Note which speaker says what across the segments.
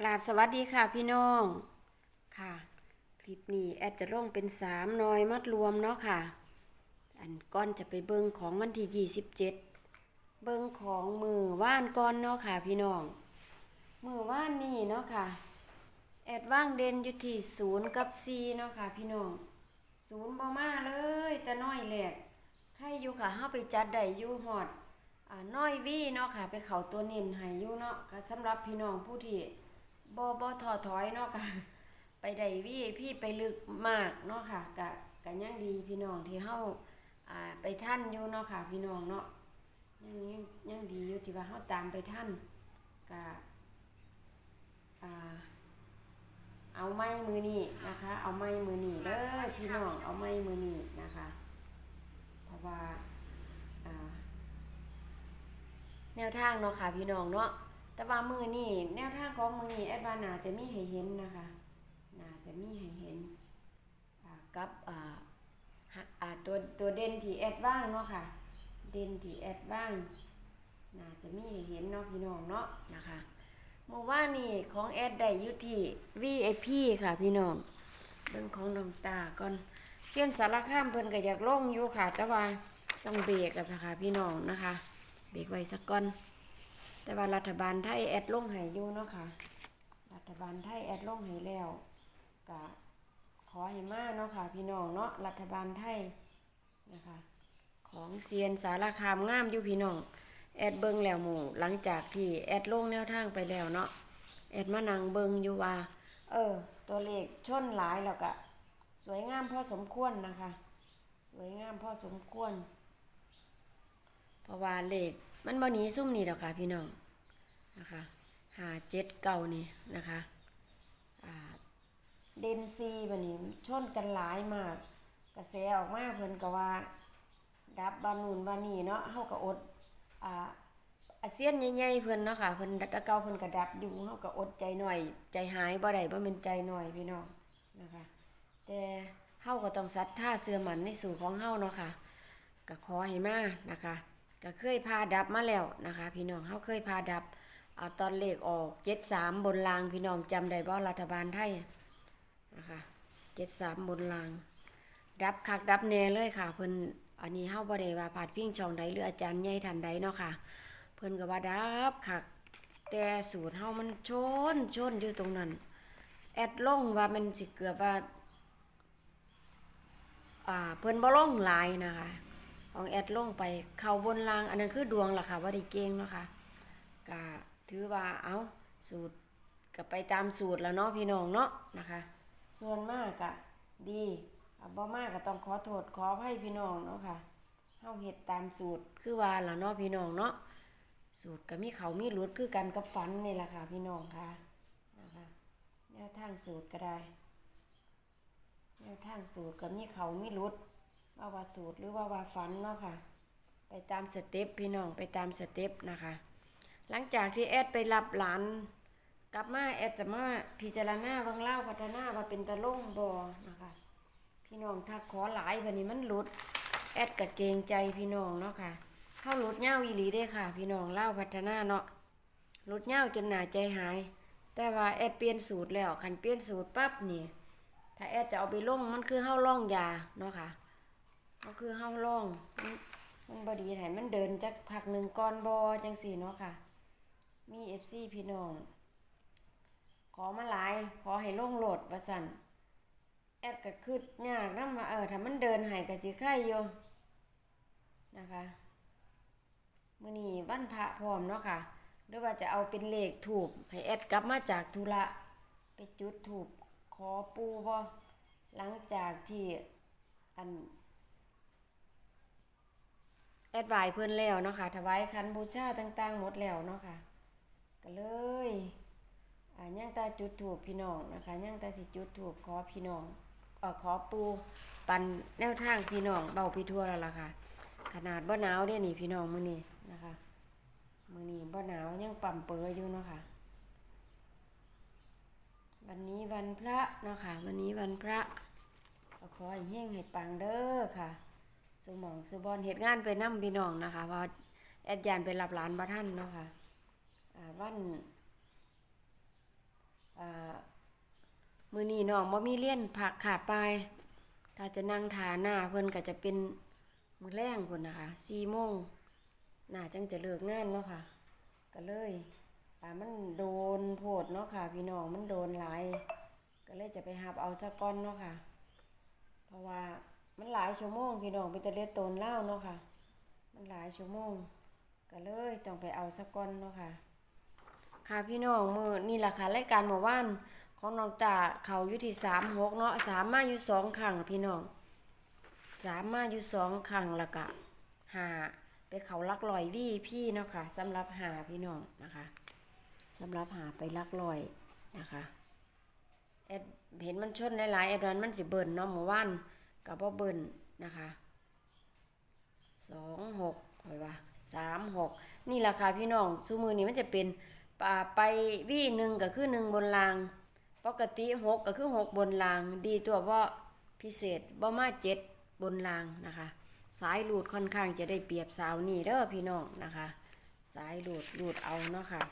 Speaker 1: กราบสวัสดีค่ะพี่น้องค่ะ คลิปนี้แอดจะลงเป็นสามหน้อยมัดรวมเนาะค่ะ อันก้อนจะไปเบิงของวันที่ยี่สิบเจ็ดเบิงของมือว่านก้อนเนาะค่ะพี่น้อง มือว่านนี่เนาะค่ะ แอดว่างเด่นอยู่ที่ศูนย์กับซีเนาะค่ะพี่น้องศูนย์บ่มาเลยแต่น้อยแหลกใครอยู่ค่ะเฮาไปจัดได้อยู่ฮอดอ่าน้อยวีเนาะค่ะ ไปเขาตัวเน้นให้อยู่เนาะก็สำหรับพี่น้องผู้ที่ บ่บ่ท้อถอยเนาะค่ะ ไปได้วีพี่ไปลึกมากเนาะค่ะกะกะยังดีพี่น้องที่เฮาอ่าไปท่านอยู่เนาะค่ะ พี่น้องเนาะยังยังยังดีอยู่ที่ว่าเฮาตามไปท่านกะอ่าเอาไม้มือนี่นะคะ เอาไม้มือนี่เด้อพี่น้องเอาไม้มือนี่นะคะ เพราะว่าอ่าแนวทางเนาะค่ะพี่น้องเนาะ แต่ว่ามือนี่แนวทางของมือนี่แอดวานาจะมีให้เห็นนะคะนาจะมีให้เห็นกับตัวตัวเด่นที่แอดว่างเนาะค่ะ เด่นที่แอดว่างนาจะมีให้เห็นเนาะพี่น้องเนาะนะคะเมื่อว่านี่ของแอดได้อยู่ที่ VIP ค่ะพี่น้องเรื่องของดวงตาก่อนเส้นสารข้ามเพิ่นก็อยากลงอยู่ค่ะแต่ว่าต้องเบรกอะนะคะพี่น้องนะคะ เบรกไว้สักก่อน แต่ว่ารัฐบาลไทยแอดลงให้อยู่เนาะค่ะ รัฐบาลไทยแอดลงให้แล้วก็ขอให้มาเนาะค่ะ พี่น้องเนาะรัฐบาลไทยนะคะ ของเซียนสารคามงามอยู่พี่น้องแอดเบิงแล้วหมู่หลังจากที่แอดลงแนวทางไปแล้วเนาะแอดมานั่งเบิงอยู่ว่า เออ ตัวเลขชนหลายแล้วก็สวยงามพอสมควรนะคะ สวยงามพอสมควร เพราะว่าเลขมันบ่หนีซุ่มนี่ดอกค่ะพี่น้องนะคะหาเจ็ดเก่านี่นะคะเดนซีบันนี้ชนกันหลายมาก กระแสออกมาเพิ่นก็ว่า ดับบานูนบานีเนาะเฮาก็อดอ่าอาเซียนใหญ่ๆเพิ่นเนาะค่ะเพิ่นดัตะเก่าเพิ่นก็ดับอยู่เฮาก็อดใจหน่อย ใจหายบ่ได้บ่แม่นใจหน่อยพี่น้องนะคะ แต่เฮาก็ต้องศรัทธาเชื่อมั่นในสู่ของเฮาเนาะค่ะก็ขอให้มานะคะ ก็เคยพาดับมาแล้วนะคะ พี่น้องเขาเคยพาดับเอาตอนเลขออกเจ็ดสามบนรางพี่น้องจำได้บ่รัฐบาลไทยนะคะเจ็ดสามบนราง ดับคักดับแน่เลยค่ะ เพิ่นอันนี้เฮาบ่ได้ว่าผาดพิงช่องใดหรืออาจารย์ใหญ่ท่านใดเนาะค่ะ เพิ่นก็ว่าดับคักแต่สูตรเฮามันชนชนอยู่ตรงนั้น แอดลงว่ามันสิเกือบว่าอ่าเพิ่นบ่ลงหลายนะคะ ของแอดลงไปเข้าบนราง อันนั้นคือดวงล่ะค่ะว่าได้เก่งเนาะค่ะก็ถือว่าเอาสูตรก็ไปตามสูตรแล้วเนาะพี่น้องเนาะนะคะ ส่วนมากก็ดีบ่มากก็ต้องขอโทษขออภัยพี่น้องเนาะค่ะเฮาเฮ็ดตามสูตรคือว่าล่ะเนาะพี่น้องเนาะสูตรก็มีเขามีหลุดคือกันกับฝันนี่ล่ะค่ะพี่น้องค่ะนะคะแนวทางสูตรก็ได้แนวทางสูตรก็มีเขามีหลุด ว่าว่าสูตรหรือว่าว่าฝันเนาะค่ะ ไปตามสเต็ปพี่น้องไปตามสเต็ปนะคะ หลังจากที่แอดไปรับหลานกลับมาแอดจะมาพิจารณาเบางเล่าพัฒนาว่าเป็นตะล่งบอนะคะ พี่น้องถ้าขอหลายวันนี้มันหลุด แอดกะเกรงใจพี่น้องเนาะค่ะเข้าหลุดเง่าอีหลีได้ค่ะ พี่น้องเล่าพัฒนาเนาะหลุดเง่าจนหนาใจหาย แต่ว่าแอดเปลี่ยนสูตรแล้วคันเปลี่ยนสูตรปั๊บนี่ถ้าแอดจะเอาไปลงมันคือเฮ้าล่องยาเนาะค่ะ ก็คือเฮาล่องมันบดีให้มันเดินจักพักหนึ่งก่อนบอจังสี่เนาะค่ะ มีเอฟซีพี่น้อง ขอมาหลาย ขอให้ล่งโหลดว่าสั่นแอดก็คืดยากนำว่าเออถ้ามันเดินให้ก็สิไข่อยู่นะคะมื้อนี้วันพระพร้อมเนาะค่ะหรือว่าจะเอาเป็นเลขถูกให้แอดกลับมาจากธุระไปจุดถูกขอปูบ่หลังจากที่อัน แอดไวเพิ่อนแล้วเนาะค่ะถวายคันบูชาต่างๆหมดแล้วเนาะค่ะก็เลยอ่าย่างตาจุดถูกพี่น้องนะคะย่างตาสิจุดถูกขอพี่น้องเอ่อขอปูปันแนวทางพี่น้องเบาพี่ทั่วแล้วล่ะค่ะ ขนาดบ่หนาวเด้นี่พี่น้องมื้อนี้นะคะมื้อนี้บ่หนาวยังปั่มเปออยู่เนาะค่ะวันนี้วันพระเนาะค่ะ วันนี้วันพระขอให้เฮงให้ปังเด้อค่ะ สมองสบอนเหตุงานไปนั่พี่น้องนะคะเพราแอดยานไปรับหลานบ้าท่านเนาะค่ะอ่าวันมือนี้น้องบ่มีเลี้ยนผักขาไป ถ้าจะนั่งทาหน้าเพิ่นก็จะเป็นมือแรงพุ่นนะคะ4โมงน่าจังจะเลิกงานเนาะค่ะ ก็เลยอ่ามันโดนโพดเนาะค่ะ พี่น้องมันโดนหลายก็เลยจะไปหับเอาสะก้อนเนาะค่ะ เพราะว่า มันหลายชั่วโมงพี่น้องเป็นตะเลียโตนเล่าเนาะค่ะ มันหลายชั่วโมง ก็เลยต้องไปเอาสะก้อนเนาะค่ะ ค่ะพี่น้องมือนี่แหละค่ะรายการเมื่อวานของน้องตาเขาอยู่ที่สามหกเนาะสามมาอยู่สองครั้งพี่น้องสามมาอยู่สองครั้งล้วก็หาไปเขาลักลอยวี่พี่เนาะค่ะสำหรับหาพี่น้องนะคะสำหรับหาไปลักลอยนะคะแอดเห็นมันชนหลายๆแอดนั้นมันสิเบิ่นเนาะเมื่อวาน กับว่าเบิ่นนะคะสองหกคอยว่าสามหกนี่แหละค่ะพี่น้องซูมือนี้มันจะเป็นป่าไปวี่หนึ่งก็คือหนึ่งบนราง ปกติหกก็คือหกบนราง ดีตัวว่าพิเศษบ่มาเจ็ดบนรางนะคะ สายหลูดค่อนข้างจะได้เปรียบสาวนี่เด้อพี่น้องนะคะ สายหลูดหลูดเอาเนาะค่ะ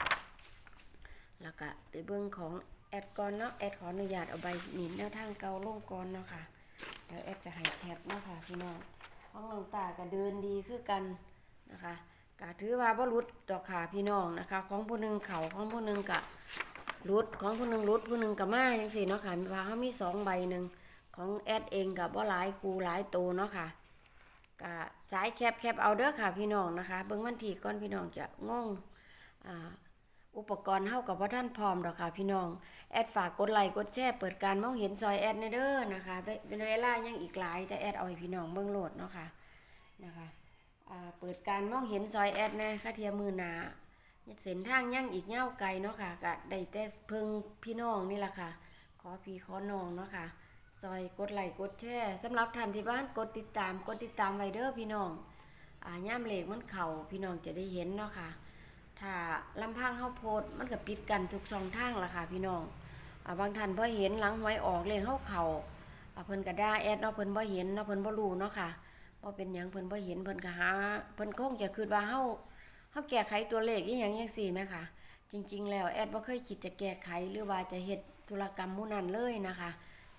Speaker 1: แล้วก็ไปเบื้องของแอดก่อนเนาะแอดขออนุญาตเอาใบหนินแนวทางเกาลงก่อนเนาะค่ะ เดี๋ยวแอดจะให้แคปเนาะค่ะพี่น้องห้องน้องตาก็เดินดีคือกันนะคะก็ถือว่าบ่รุดดอกขาพี่น้องนะคะ ของผู้หนึงเขาของผู้หนึงกะรุดของผู้หนึงรุดผู้หนึงกะมาจังซี่เนาะค่ะว่าเขามีสองใบหนึ่งของแอดเองกับบ่หลายคูหลายโตเนาะค่ะกะสายแคบแคบเอาเด้อค่ะพี่น้องนะคะ เบิ่งวันที่ก่อนพี่น้องจะงงอ่า อุปกรณ์เฮากับว่าท่านพร้อมดอกค่ะพี่น้อง แอดฝากกดไลค์กดแชร์เปิดการมองเห็นซอยแอดในเด้อนะคะเป็นเวลายังอีกหลายแต่แอดเอาให้พี่น้องเบิ่งโหลดเนาะค่ะนะคะเปิดการมองเห็นซอยแอดนะค่าเทียมมือหนาเส้นทางยังอีกเง่าไกลเนาะค่ะก็ได้แต่เพิ่งพี่น้องนี่แหละค่ะ ขอพี่ขอน้องเนาะค่ะซอยกดไลค์กดแชร์สำหรับท่านที่บ้านกดติดตามกดติดตามไว้เด้อพี่น้องอ่าย่ามเหล็กมันเข่าพี่น้องจะได้เห็นเนาะค่ะ ถ้าลำพังเฮาโพดมันก็ปิดกันทุกช่องทางล่ะค่ะพี่น้องอบางท่านบ่เห็นหลังหวยออกเลยเฮาเขา่าเพิ่นก็ด่าแอดเนาะเพิ่นบ่เห็นเนาะเพิ่นบ่รู้เนาะค่ะบ่เป็นหยังเพิ่นบ่เห็นเพิ่นก็หาเพิ่นคงจะคิดว่าเฮาเฮาแก้ไขตัวเลขอีหยังจังซี่แหมค่ะจริง ๆ แล้วแอดบ่เคยคิดจะแก้ไขหรือว่าจะเฮ็ดธุรกรรมมู่นั้นเลยนะคะ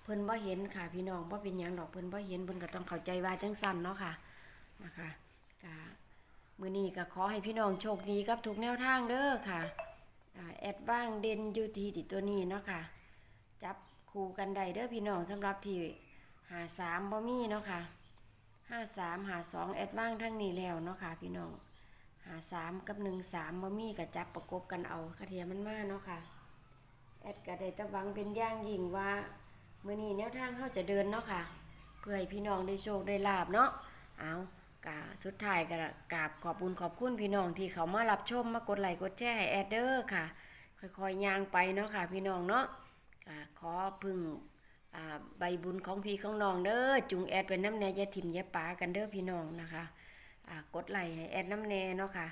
Speaker 1: เพิ่นบ่เห็นค่ะพี่น้องบ่เป็นหยังดอกเพิ่นบ่เห็นเพิ่นก็ต้องเข้าใจว่าจังซั่นเนาะค่ะนะคะก็ มือนี้ก็ขอให้พี่น้องโชคดีกับทุกแนวทางเด้อค่ะแอดว่างเด่นยูที่ที่ตัวนี้เนาะค่ะ จับคู่กันได้เด้อพี่น้องสำหรับที่53บ่มีเนาะค่ะห้าสามหาสองแอดว่างทั้งนี้แล้วเนาะค่ะ พี่น้องหาสามกับหนึ่งสามบ่มีกับจับประกบกันเอาคาเทียมันมาเนาะค่ะ แอดก็ได้ตะวังเป็นย่างยิ่งว่ามื้อนี้แนวทางเขาจะเดินเนาะค่ะ เพื่อให้พี่น้องได้โชคได้ลาบเนาะเอา กสุดท้ายก็กราบขอบคุญขอบคุณพี่น้องที่เขามารับชมมากดไลค์กดแชร์ให้แอดเด้อค่ะ ค่อยๆย่างไปเนาะค่ะ พี่น้องเนาะขอพึ่งใบบุญของพี่ของน้องเด้อจุงแอดเป็นน้ำแน่ยาถิ่มยาปากันเด้อพี่น้องนะคะกดไลค์ให้แอดน้ำแน่เนาะค่ะ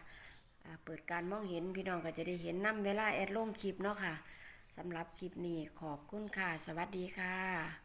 Speaker 1: เปิดการมองเห็นพี่น้องก็จะได้เห็นน้ำเวลาแอดลงคลิปเนาะค่ะสำหรับคลิปนี้ขอบคุณค่ะ สวัสดีค่ะ